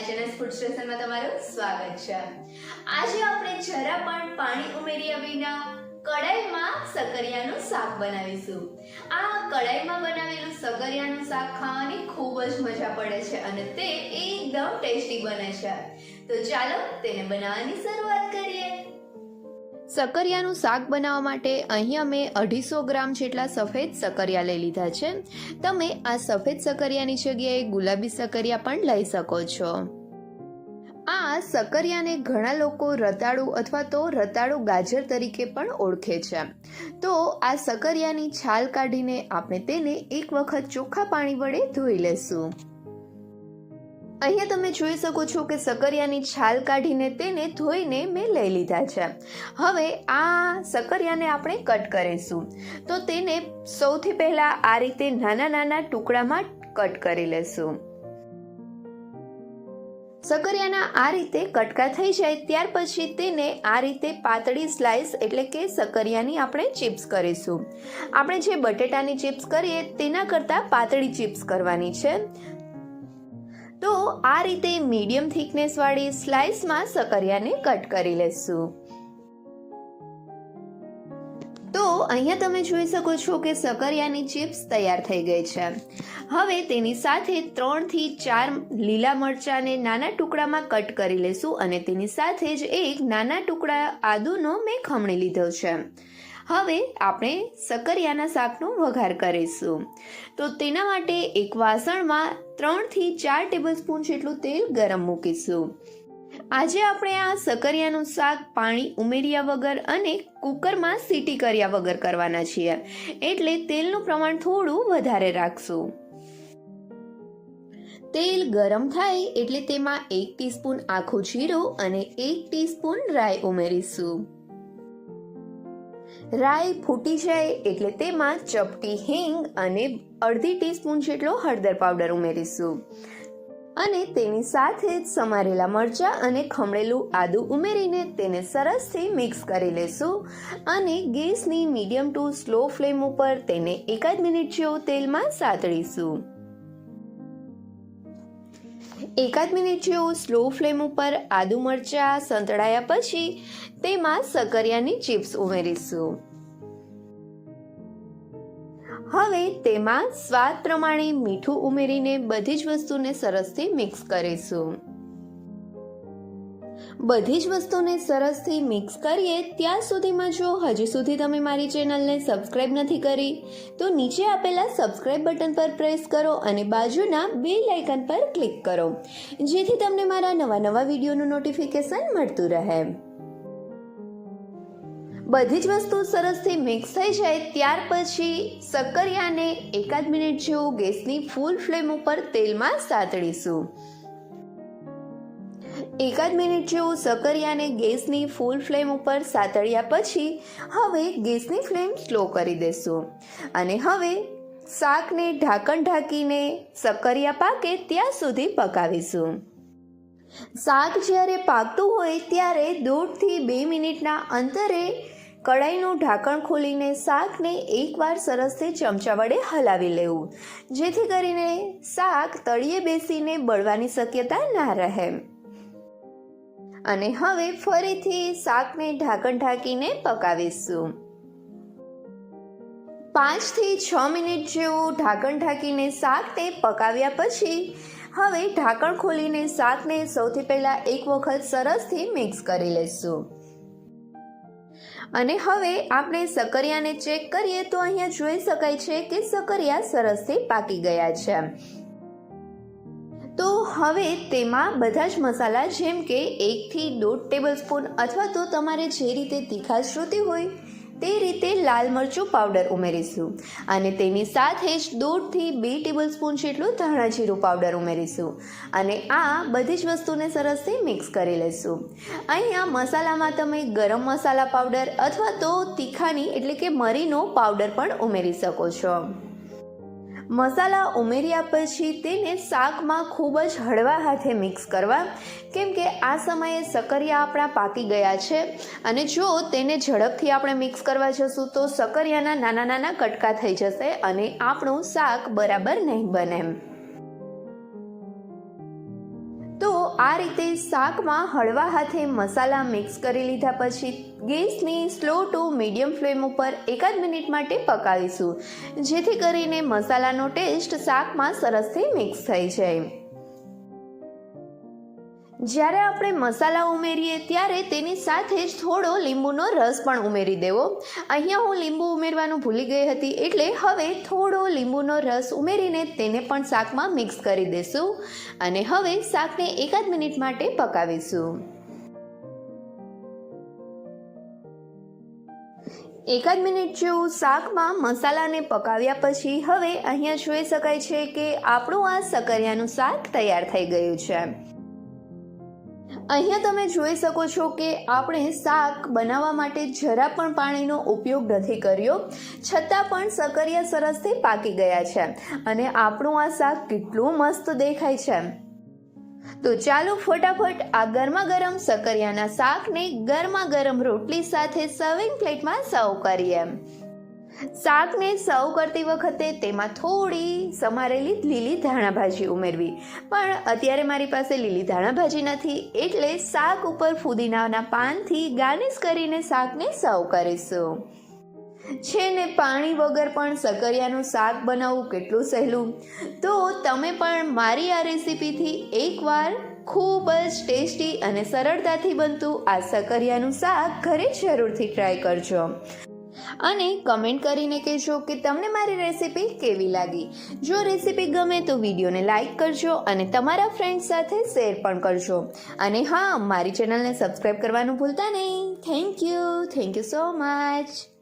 HNS food સ્ટેશનમાં તમારું સ્વાગત છે. આજે આપણે જરા પણ પાણી ઉમેર્યા વિના કડાઈમાં સકરિયાનું શાક બનાવીશું. આ કડાઈમાં બનાવેલું સકરિયાનું શાક ખાવાની ખૂબ જ મજા પડે છે અને તે એકદમ ટેસ્ટી બને છે. તો ચાલો તેને બનાવવાની શરૂઆત કરીએ. સકરિયાનું શાક બનાવવા માટે અહીં અમે અઢીસો ગ્રામ જેટલા સફેદ સકરિયા લઈ લીધા છે. તમે આ સફેદ સકરિયાની જગ્યાએ ગુલાબી સકરિયા પણ લઈ શકો છો. આ સકરિયાને ઘણા લોકો રતાળુ અથવા તો રતાળુ ગાજર તરીકે પણ ઓળખે છે. તો આ સકરિયાની છાલ કાઢીને આપણે તેને એક વખત ચોખ્ખા પાણી વડે ધોઈ લેશું. અહીંયા તમે જોઈ શકો છો કે સકરિયાની છાલ કાઢીને તેને ધોઈને મેં લઈ લીધા છે. હવે આ સકરિયાને આપણે કટ કરીશું. તો તેને સૌથી પહેલાં આ રીતે નાના નાના ટુકડામાં કટ કરી લેશું. સકરિયાના આ રીતે કટકા થઈ જાય ત્યાર પછી તેને આ રીતે પાતળી સ્લાઇસ એટલે કે સકરિયાની આપણે ચિપ્સ કરીશું. આપણે જે બટેટાની ચિપ્સ કરીએ તેના કરતાં પાતળી ચિપ્સ કરવાની છે. તો આ રીતે મીડિયમ થિકનેસવાળી સ્લાઇસમાં સકરિયાને કટ કરી લેશું. તો અહીંયા તમે જોઈ શકો છો કે સકરિયાની ચિપ્સ તૈયાર થઈ ગઈ છે. હવે તેની સાથે ત્રણથી ચાર લીલા મરચાંને નાના ટુકડામાં કટ કરી લેશું અને તેની સાથે જ એક નાના ટુકડા આદુનો મેં ખમણી લીધો છે. હવે આપણે સકરિયાના શાકનો વઘાર કરીશું. તો તેના માટે એક વાસણમાં ત્રણથી ચાર ટેબલસ્પૂન જેટલું તેલ ગરમ મૂકીશું. આજે આપણે આ સકરિયાનું શાક પાણી ઉમેર્યા વગર અને કુકરમાં સીટી કર્યા વગર કરવાના છીએ. એટલે તેલનું પ્રમાણ થોડું વધારે રાખશું. તેલ ગરમ થાય એટલે તેમાં એક ટીસ્પૂન આખું જીરું અને એક ટીસ્પૂન રાઈ ઉમેરીશું. રાઈ ફૂટી જાય એટલે તેમાં ચપટી હિંગ અને અડધી ટીસ્પૂન જેટલો હળદર પાવડર ઉમેરીશું. અને તેની સાથે જ સમારેલા મરચાં અને ખમણેલું આદું ઉમેરીને તેને સરસથી મિક્સ કરી લેશું અને ગેસની મીડિયમ ટુ સ્લો ફ્લેમ ઉપર તેને એકાદ મિનિટ જેવું તેલમાં સાતળીશું. એકાદ મિનિટ જેવું સ્લો ફ્લેમ ઉપર આદુ મરચાં સંતળાયા પછી તેમાં સકરિયાની ચિપ્સ ઉમેરીશું. હવે તેમાં સ્વાદ પ્રમાણે મીઠું ઉમેરીને બધી જ વસ્તુને સરસથી મિક્સ કરીશું. બધી જ વસ્તુને સરસથી મિક્સ કરીએ ત્યાં સુધીમાં જો હજી સુધી તમે મારી ચેનલને સબસ્ક્રાઇબ નથી કરી, તો નીચે આપેલા સબસ્ક્રાઇબ બટન પર પ્રેસ કરો અને બાજુના બેલ આઇકન પર ક્લિક કરો. જેથી તમને મારા નવા નવા વિડીયોનું નોટિફિકેશન મળતું રહે. બધી જ વસ્તુ સરસથી મિક્સ થઈ જાય, ત્યાર પછી સક્કરિયાને એકાદ મિનિટ જેવું ગેસની ફૂલ ફ્લેમ ઉપર તેલમાં સાતળીશું એકાદ મિનિટ જેવું સક્કરિયાને ગેસની ફૂલ ફ્લેમ ઉપર સાતળ્યા પછી હવે ગેસની ફ્લેમ સ્લો કરી દેશું. અને હવે શાકને ઢાંકણ ઢાંકીને સક્કરિયા પાકે ત્યાં સુધી પકાવીશું. શાક જ્યારે પાકતું હોય ત્યારે દોઢથી બે મિનિટના અંતરે કડાઈનું ઢાંકણ ખોલીને શાકને એકવાર સરસથી ચમચા વડે હલાવી લેવું, જેથી કરીને શાક તળિયે બેસીને બળવાની શક્યતા ના રહે. અને હવે ફરીથી શાકને ઢાંકણ ઢાંકીને પકાવીશું. પાંચથી છ મિનિટ જેવું ઢાંકણ ઢાંકીને શાકને પકાવ્યા પછી, હવે ઢાંકણ ખોલીને શાકને સૌથી પહેલાં એક વખત સરસથી મિક્સ કરી લઈશું અને હવે આપણે સકરિયાને ચેક કરીએ તો અહીંયા જોઈ શકાય છે કે સકરિયા સરસથી પાકી ગયા છે. તો હવે તેમાં બધા જ મસાલા જેમ કે એકથી દોઢ ટેબલ સ્પૂન અથવા તો તમારે જે રીતે તીખાશ જોતી હોય તે રીતે લાલ મરચું પાવડર ઉમેરીશું અને તેની સાથે જ દોઢથી બે ટેબલ સ્પૂન જેટલું ધાણા જીરું પાવડર ઉમેરીશું અને આ બધી જ વસ્તુને સરસથી મિક્સ કરી લઈશું અહીંયા મસાલામાં તમે ગરમ મસાલા પાવડર અથવા તો તીખાની એટલે કે મરીનો પાવડર પણ ઉમેરી શકો છો. મસાલા ઉમેર્યા પછી તેને શાકમાં ખૂબ જ હળવા હાથે મિક્સ કરવા. કેમ કે આ સમયે સકરિયા આપણા પાકી ગયા છે અને જો તેને ઝડપથી આપણે મિક્સ કરવા જશું તો સકરિયાના નાના નાના કટકા થઈ જશે અને આપણું શાક બરાબર નહીં બને તો આ રીતે શાકમાં હળવા હાથે મસાલા મિક્સ કરી લીધા પછી ગેસની સ્લો ટુ મીડિયમ ફ્લેમ ઉપર એકાદ મિનિટ માટે પકાવીશું. જેથી કરીને મસાલાનો ટેસ્ટ શાકમાં સરસથી મિક્સ થઈ જાય. જ્યારે આપણે મસાલા ઉમેરીએ ત્યારે તેની સાથે જ થોડો લીંબુનો રસ પણ ઉમેરી દેવો. અહીંયા હું લીંબુ ઉમેરવાનું ભૂલી ગઈ હતી એટલે હવે થોડો લીંબુનો રસ ઉમેરીને તેને પણ શાકમાં મિક્સ કરી દેશું અને હવે શાકને એકાદ મિનિટ માટે પકાવીશું. એકાદ મિનિટ જેવું શાકમાં મસાલાને પકાવ્યા પછી હવે અહીંયા જોઈ શકાય છે કે આપણું આ સકરિયાનું શાક તૈયાર થઈ ગયું છે. અહીંયા તમે જોઈ શકો છો કે આપણે શાક બનાવવા માટે જરા પણ પાણીનો ઉપયોગ નથી કર્યો, છતાં પણ સકરિયા સરસથી પાકી ગયા છે અને આપણું આ શાક કેટલું મસ્ત દેખાય છે. તો ચાલો ફટાફટ આ ગરમા ગરમ સકરિયાના શાકને ગરમા ગરમ રોટલી સાથે સર્વિંગ પ્લેટમાં સર્વ કરીએ. શાકને સર્વ કરતી વખતે તેમાં થોડી સમારેલી લીલી ધાણા ભાજી ઉમેરવી. પણ અત્યારે મારી પાસે લીલી ધાણા ભાજી નથી, એટલે શાક ઉપર ફુદીનાના પાનથી ગાર્નિશ કરીને શાકને સર્વ કરીશું. છે ને પાણી વગર પણ સકરિયાનું શાક બનાવવું કેટલું સહેલું? તો તમે પણ મારી આ રેસીપીથી એકવાર ખૂબ જ ટેસ્ટી અને સરળતાથી બનતું આ સકરિયાનું શાક ઘરે જરૂરથી ટ્રાય કરજો. અને કમેન્ટ કરીને કહેશો કે તમને મારી રેસીપી કેવી લાગી. જો રેસીપી ગમે તો વિડીયોને લાઇક કરજો અને તમારા ફ્રેન્ડ્સ સાથે શેર પણ કરજો. અને હા, મારી ચેનલને સબસ્ક્રાઈબ કરવાનું ભૂલતા નહીં. Thank you. Thank you so much.